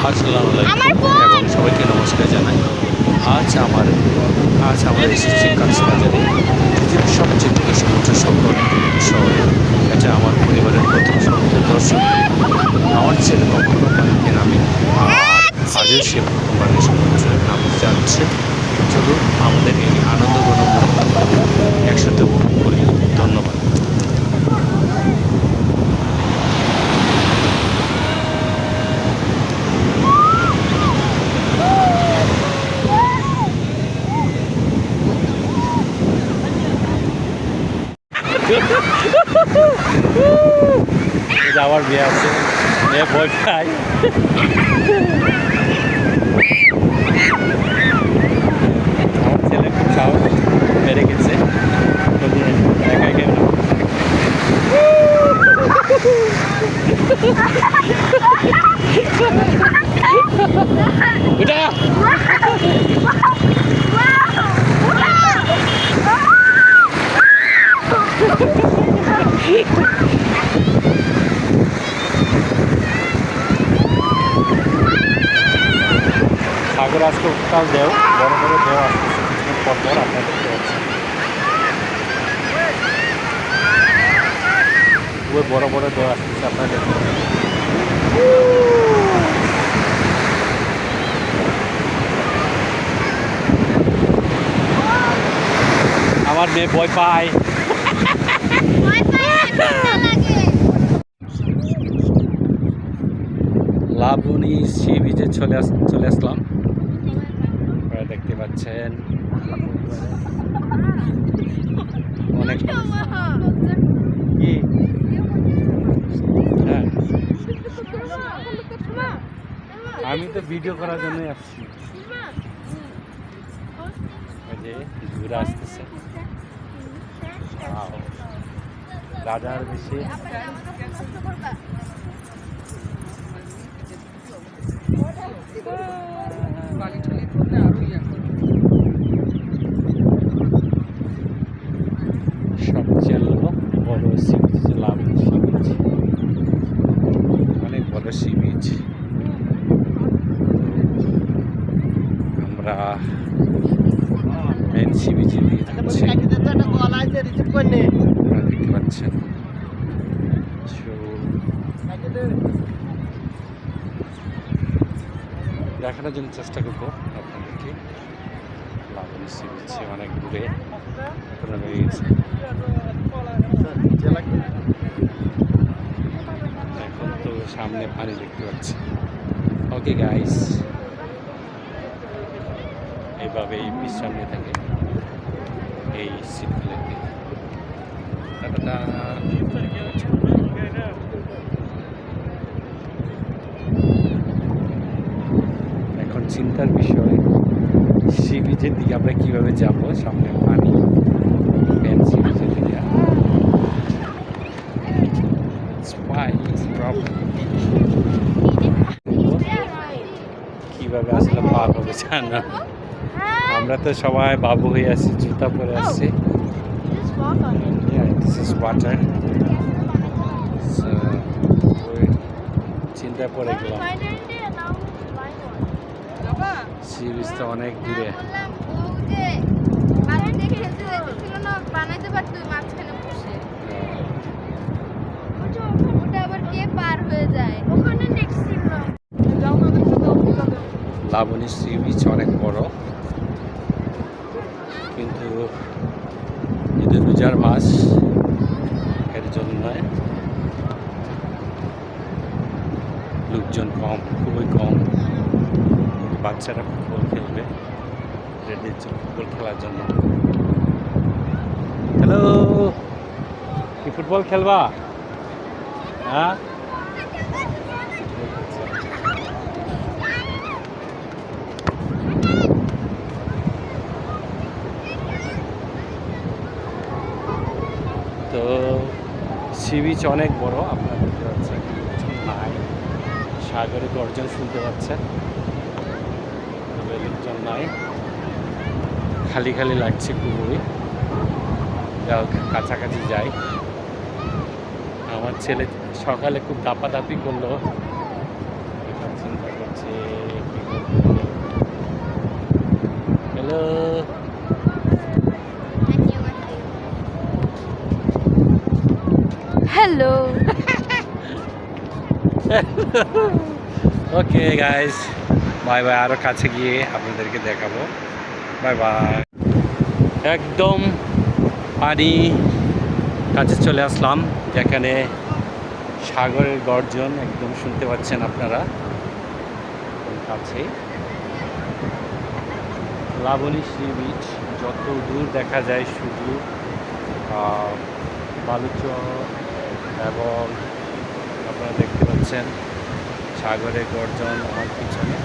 আসসালামু আলাইকুম এবং সবাইকে নমস্কার জানাই। আজ আমার আজ আমরা এসেছি কক্সবাজারে পৃথিবীর সবচেয়ে বড় সমুদ্র সৈকত শহর এটা আমার পরিবারের প্রথম সমুদ্র দর্শন আমার ছেলে কখনো পানিতে নামে আর আজও সে প্রথমবার এই সমুদ্রে নামতে যাচ্ছে চলুন আমাদের এই আনন্দ গণমূলক একসাথে উপভোগ করি ধন্যবাদ যাওয়ার বিয়ে আছে। মেয়ে ভয় পাই আমার ছেলে খুব সাহস বেড়ে গেছে। যদি একা সাগর আজকে উত্তাল দেও বড় বড় দেও আসতেছে কিছুক্ষণ পর পর আপনারা দেখতে পাচ্ছেন ওই বড় বড় দেও আসতেছে আপনারা দেখতে পাচ্ছেন আমার মেয়ে ভয় পায়। ভয় পাই না, ঠান্ডা লাগে। লাবণী সি বিচে চলে আস চলে আসলাম। পাচ্ছেন। অনেক কি? হ্যাঁ। আমি তো ভিডিও করার জন্যই আসছি। ঘুরে আসতেছে. রাজার বেশি সবচেয়ে বড় সি বিচ লাভ সি বিচ অনেক বড় সি বিচ আমরা মেন সি বিচে দিয়ে যাচ্ছি আপনারা দেখতে পাচ্ছেন। দেখানোর জন্য চেষ্টা করব আপনাদেরকে। সি বিচে অনেক দূরে। আমি এখন তো সামনে পানি দেখতে পাচ্ছি। ওকে গাইস এইভাবেই বিশ্রাম নিয়ে থাকে। এই শীতকালেতে টাটা এখন চিন্তার বিষয় সি বিচের দিকে আমরা কীভাবে যাব? সামনে পানি সি বিচের দিকে। It's why কীভাবে আসলে পার হবে জানা। আমরা তো সবাই বাবু হয়ে আছি জুতা পরে আসছি Just on it. Yeah, this is water. So, ওই পড়ে গেলাম? সি বিচ অনেক দূরে বানাইতে পারতো মাঝখানে বসে। ওটা আবার কে পার হয়ে যায়? ওখানে দেখছিল। লাবণী সি বিচ অনেক বড় ঈদের রোজার মাস এর জন্য লোকজন কম, খুবই কম। বাচ্চারা ফুটবল খেলবে, রেডি ফুটবল খেলার জন্য। হ্যালো কি ফুটবল খেলবা? হ্যাঁ? সি বিচ অনেক বড়, আপনারা দেখতে পাচ্ছেন নাই সাগরে গর্জন শুনতে পাচ্ছেন। লোকজন নাই। খালি খালি লাগছে কুমুরি যা কাছাকাছি যাই। আমার ছেলে সকালে খুব দাপাদাপি করল। চিন্তা করছে hello okay guys bye bye আরও কাছে গিয়ে আপনাদেরকে দেখাবো। বাই বাই একদম পানি কাছে চলে আসলাম, যেখানে সাগরের গর্জন একদম শুনতে পাচ্ছেন আপনারা। কাছে লাবণী সি বিচ যত দূর দেখা যায় শুধু বালুচর এবং আপনারা দেখতে পাচ্ছেন সাগরের গর্জন আমার পিছনে।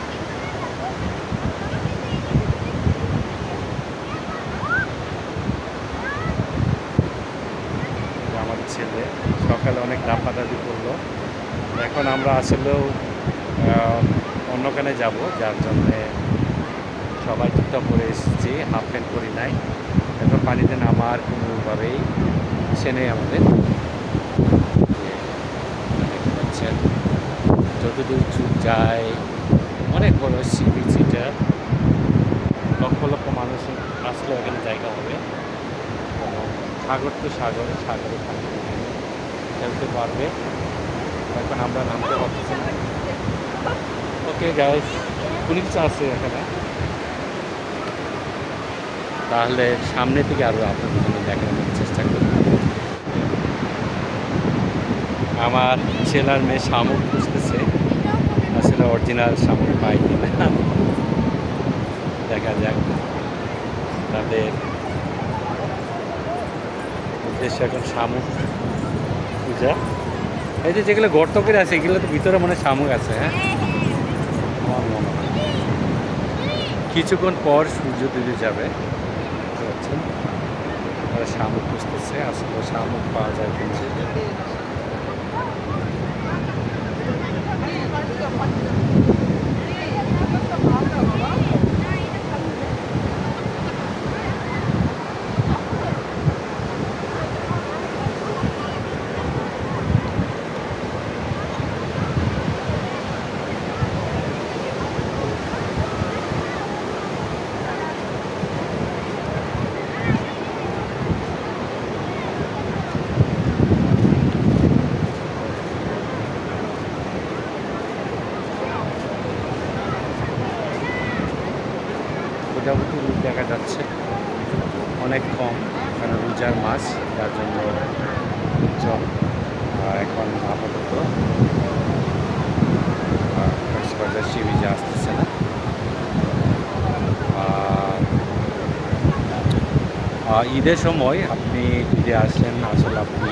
আমার ছেলে, সকালে অনেক দাপাদাপি করল। এখন আমরা আসলেও অন্যখানে যাব, যার জন্যে সবাই জুতা পরে এসেছি, হাফ প্যান্ট করি নাই। এখন পানিতে নামার কোনোভাবেই ইচ্ছে নেই আমাদের দেখতে পাচ্ছেন যতদূর চুপ যায়, অনেক বড় সি এটা লক্ষ লক্ষ মানুষ আসলে এখানে জায়গা হবে। সাগর তো সাগর, সাগরে খেলতে পারবে। এখন আমরা নামতে পারতেছি না। ওকে গাইস কোনো কিছু আছে এখানে? তাহলে সামনে থেকে আরও আপনাদের জন্য দেখানোর চেষ্টা করব আমার ছেলার মেয়ে শামুক খুঁজতেছে। আসলে অরিজিনাল শামুক পাই কিনা দেখা যাক। তাদের উদ্দেশ্য এখন শামুক পূজা। এই যে যেগুলো গর্ত করে আছে, এগুলো তো ভিতরে মনে শামুক আছে হ্যাঁ? আমার মনে কিছুক্ষণ পর সূর্য ডুবে যাবে। পারছেন? শামুক খুঁজতেছে। আসলে শামুক পাওয়া যায় Được? প্রজাপতি রূপ দেখা যাচ্ছে। অনেক কম কারণ রোজার মাছ যার জন্য চল এখন আপাতত কক্সবাজার সি বিচে আসতেছে না। আর, ঈদের সময় আপনি যদি আসেন আসলে আপনি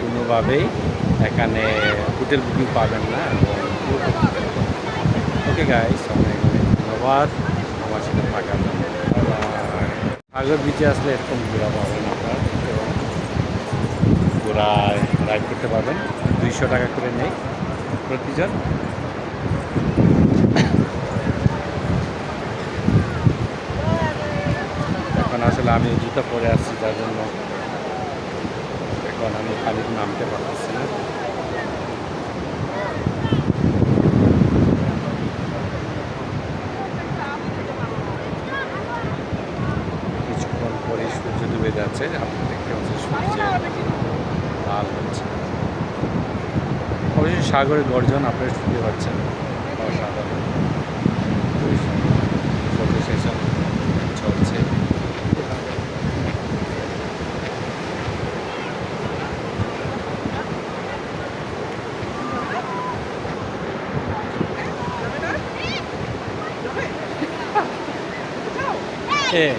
কোনোভাবেই এখানে হোটেল বুকিং পাবেন না। ওকে গাইস অনেক অনেক ধন্যবাদ। আমার সাথে সাগর বিচে আসলে এরকম ঘোরা পাবেন আপনার এবং ঘোরায় রাইড করতে পারবেন দুইশো টাকা করে নেই প্রতিজন এখন আসলে আমি জুতো পরে আসছি, যার জন্য এখন আমি খালি নামতে পারতেছি না কিছুক্ষণ পরে সূর্য ডুবে যাচ্ছে আপনি দেখতে পাচ্ছেন লাল হচ্ছে। অবশ্যই সাগরের গর্জন আপনারা শুনতে পাচ্ছেন অসাধারণ। ফটো সেশন চলছে Eh.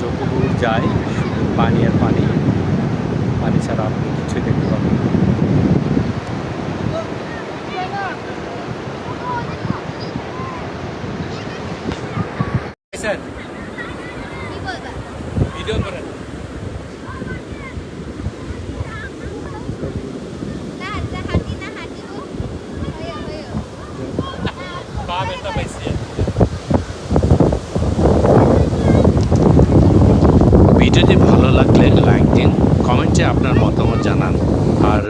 যত দূর যায় শুধু পানি আর পানি পানি ছাড়া আপনি কিছুই দেখতে পাবেন না। কি বলবা ভিডিও করেন ভিডিওটি ভালো লাগলে লাইক দিন কমেন্টে আপনার মতামত জানান। আর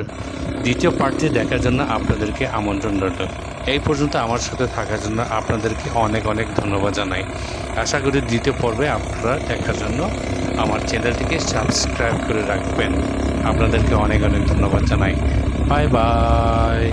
দ্বিতীয় পার্টটি দেখার জন্য আপনাদেরকে আমন্ত্রণ রইল। এই পর্যন্ত আমার সাথে থাকার জন্য আপনাদেরকে অনেক অনেক ধন্যবাদ জানাই। আশা করি দ্বিতীয় পর্বে আপনারা দেখার জন্য আমার চ্যানেলটিকে সাবস্ক্রাইব করে রাখবেন। আপনাদেরকে অনেক অনেক ধন্যবাদ জানাই। Bye bye.